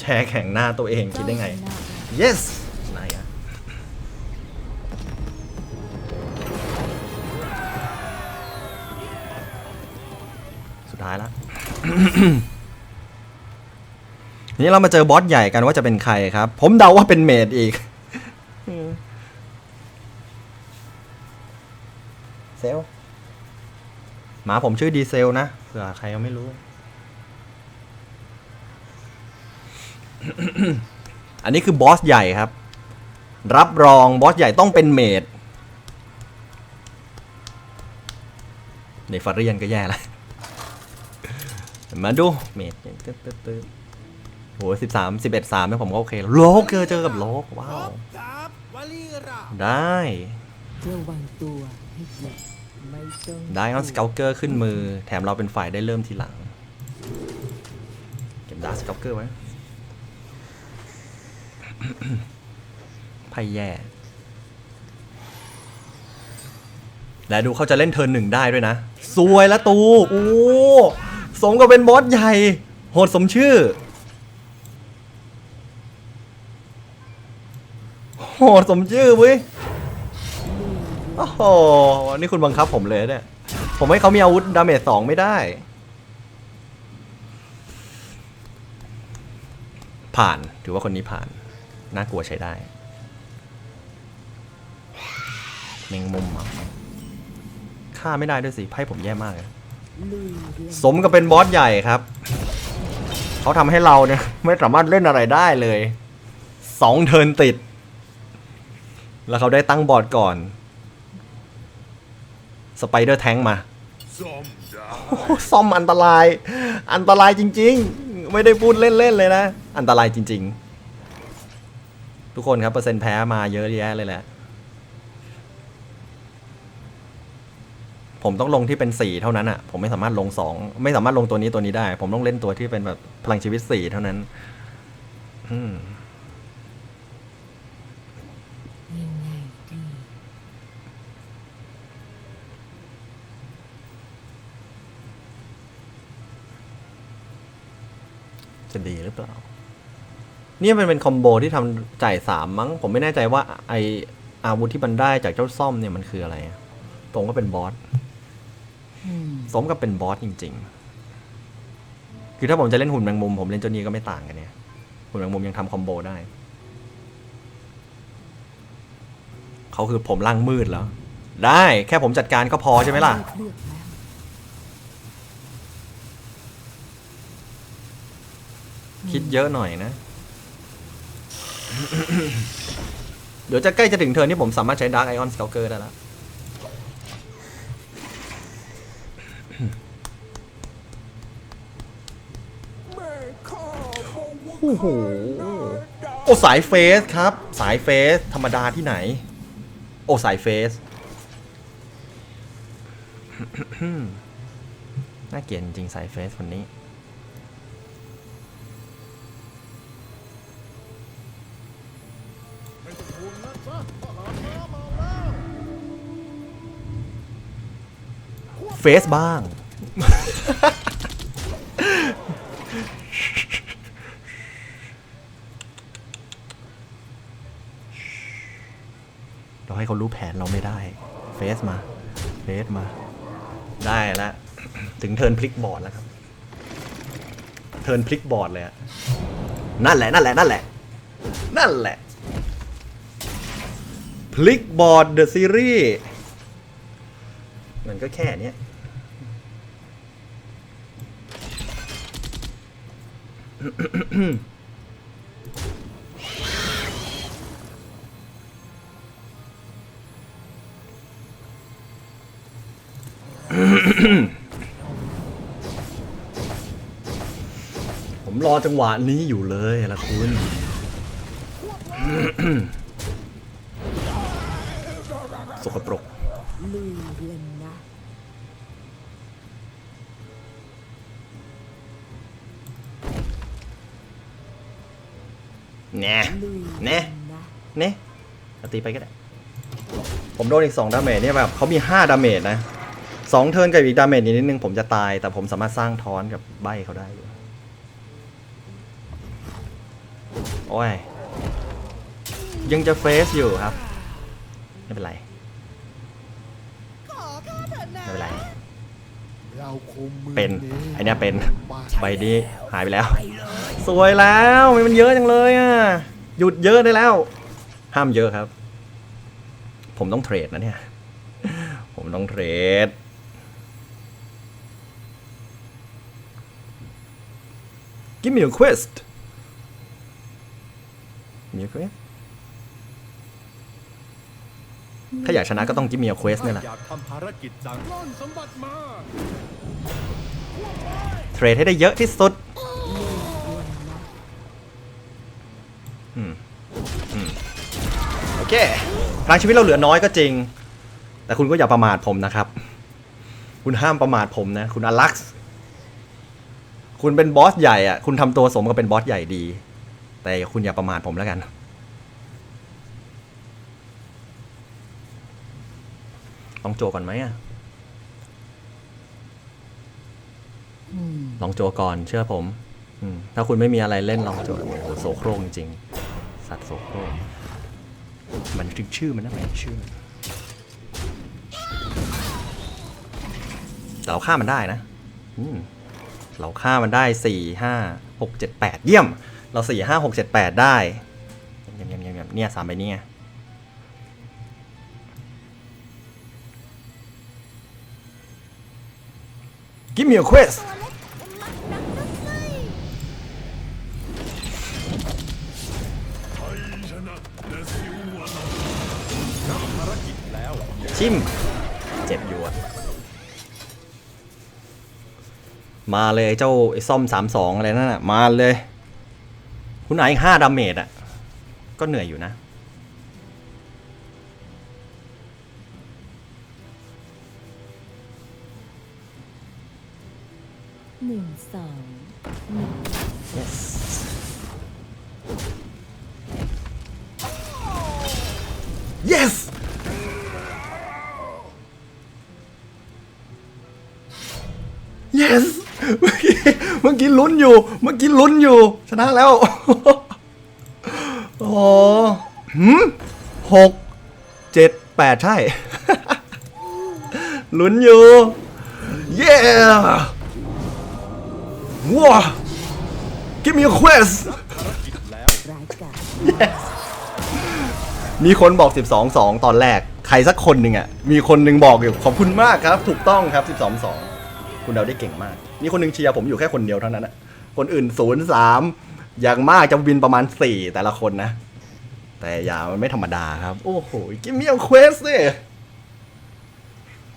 แช่แข่งหน้าตัวเองคิดได้ไง yes ไหนอะสุดท้ายแล้วนี่เรามาเจอบอสใหญ่กันว่าจะเป็นใครครับ ผมเดาว่าเป็นเมดอีก เซลลหมาผมชื่อดีเซลนะเผื่อใครยังไม่รู้ อันนี้คือบอสใหญ่ครับ รับรองบอสใหญ่ต้องเป็นเมดในฟาเรียนก็แย่แล้วมาดูเมดตึ๊ดตึ๊ดตึ๊ดโหสิบสามสิบเอ็ดสามเนี่ยผมก็โอเคแล้วโลกเจอเจอกับโลกว้าว ได้ระวังตัวให้ดีไม่ต้องได้ออนสเกลเกอร์ขึ้นมือ แถมเราเป็นฝ่ายได้เริ่มทีหลัง เก็บดาสเกลเกอร์ไว้ ไพ่แย่ และดูเขาจะเล่นเทิร์นหนึ่งได้ด้วยนะ สวยละตู โอ้ สมกับเป็นบอสใหญ่ โหดสมชื่อ โหดสมชื่อเว้ยโอ้โห นี่คุณบังคับผมเลยเนี่ย ผมให้เขามีอาวุธดาเมจสองไม่ได้ ผ่าน ถือว่าคนนี้ผ่าน น่ากลัวใช้ได้แมงมุมอะฆ่าไม่ได้ด้วยสิไพ่ผมแย่มากเลยสมกับเป็นบอสใหญ่ครับ เขาทำให้เราเนี่ยไม่สามารถเล่นอะไรได้เลยสองเทินติด แล้วเขาได้ตั้งบอร์ดก่อน สไปเดอร์แทงมาโอ้โหซ่อมอันตราย อันตรายจริง ๆ ไม่ได้พูดเล่น ๆ เลยนะ อันตรายจริง ๆ ทุกคนครับเปอร์เซ็นต์แพ้มาเยอะแยะเลยแหละ ผมต้องลงที่เป็นสี่เท่านั้นอะผมไม่สามารถลงสองไม่สามารถลงตัวนี้ตัวนี้ได้ ผมต้องเล่นตัวที่เป็นแบบพลังชีวิตสี่เท่านั้น อืมจะดีหรือเปล่า นี่มันเป็นคอมโบที่ทำจ่ายสามมั้ง ผมไม่แน่ใจว่าไออาวุธที่มันได้จากเจ้าซ่อมเนี่ยมันคืออะไรอะตรงก็เป็นบอสอืมสมกับเป็นบอสจริง ๆ คือถ้าผมจะเล่นหุ่นแมงมุม ผมเล่นเจ้านี้ก็ไม่ต่างกันเนี่ย หุ่นแมงมุมยังทำคอมโบได้ เขาคือผมล่างมืดแล้ว ได้แค่ผมจัดการก็พอใช่ไหมล่ะเลือกแล้วคิดเยอะหน่อยนะ เดี๋ยวจะใกล้จะถึงเทิร์นที่ผมสามารถใช้ดาร์กไอออนสเกลเกอร์ได้แล้วโอ้โหโอ้สายเฟสครับ สายเฟสธรรมดาที่ไหน โอ้สายเฟสน่าเกลียดจริงสายเฟสคนนี้ ไม่ต้องห่วงนะจ๊ะทหารม้ามาแล้วเฟสบ้าง เราให้เขารู้แผนเราไม่ได้ เฟสมา เฟสมา ได้แล้ว ถึงเทิร์นพลิกบอร์ดแล้วครับ เทิร์นพลิกบอร์ดเลยอะนั่นแหละ นั่นแหละ นั่นแหละ นั่นแหละ ลิกบอร์ดเดอะซีรีส์มันก็แค่เนี้ยผมรอจังหวะนี้อยู่เลยละคุณ กปรกลุยเรื่องนะแน่ลุยแน่เรื่องนะเน่เอาตีไปก็ได้ ผมโดนอีก 2 ดาเมจเนี่ยแบบเขามี 5 ดาเมจนะสองเทิร์นกับอีกดาเมจนิดนึงผมจะตาย แต่ผมสามารถสร้างทอนกับใบเขาได้อยู่โอ้ย ยังจะเฟสอยู่ครับ ไม่เป็นไร เราคงมือเป็นไอเนี้ยเป็นบาดใบนี้หายไปแล้ว สวยแล้วทำไมมันเยอะจังเลยอะหยุดเยอะได้แล้ว ห้ามเยอะครับ ผมต้องเทรดนะเนี่ย ผมต้องเทรด Give me a quest Give me a quest ถ้าอยากชนะก็ต้อง Give me a quest เนี่ยแหละอยากทำภารกิจจังล่อนสมบัติมาเทรดให้ได้เยอะที่สุดโอเคพลังชีวิตเราเหลือน้อยก็จริง แต่คุณก็อย่าประมาทผมนะครับ คุณห้ามประมาทผมนะ คุณอลักซ์คุณเป็นบอสใหญ่อะคุณทำตัวสมกับเป็นบอสใหญ่ดี แต่คุณอย่าประมาทผมแล้วกัน องโจก่อนไหมอะลองโจก่อนเชื่อผมอืมถ้าคุณไม่มีอะไรเล่นลองโจโอ้โหโซโครงจริงๆสัตว์โซโครงมันถึงชื่อมันนะมันชื่อมันแต่เราฆ่ามันได้นะอืมเราฆ่ามันได้สี่ห้าหกเจ็ดแปดเยี่ยม เราสี่ห้าหกเจ็ดแปดได้เยี่ยมเยี่ยมเยี่ยมเยี่ยมเนี่ยสามใบนี้ไ Give me a quest ชิม เจ็บอยู่อะมาเลยเจ้าไอ้ซ่อมสามสองอะไรนั่นน่ะมาเลย คุณไหนห้าดาเมจอะก็เหนื่อยอยู่นะ หนึ่งสองหนึ่ง yes yes yes เมื่อกี้เมื่อกี้ลุ้นอยู่ เมื่อกี้ลุ้นอยู่ ชนะแล้ว โอ้หหืมหกเจ็ดแปดใช่ ลุ้นอยู่ เย้ ว้า give me a quest ร้ายกาจมีคนบอก 12 2 ตอนแรก ใครสักคนหนึ่งอะ มีคนหนึ่งบอกอยู่ขอบคุณมากครับ ถูกต้องครับ 12 2 คุณเดาได้เก่งมาก มีคนหนึ่งเชียร์ผมอยู่แค่คนเดียวเท่านั้นอะคนอื่น 0 3 อย่างมากจะวินประมาณ 4 แต่ละคนนะ แต่อย่ามันไม่ธรรมดาครับ โอ้โหกิมเมียเควสเนี่ย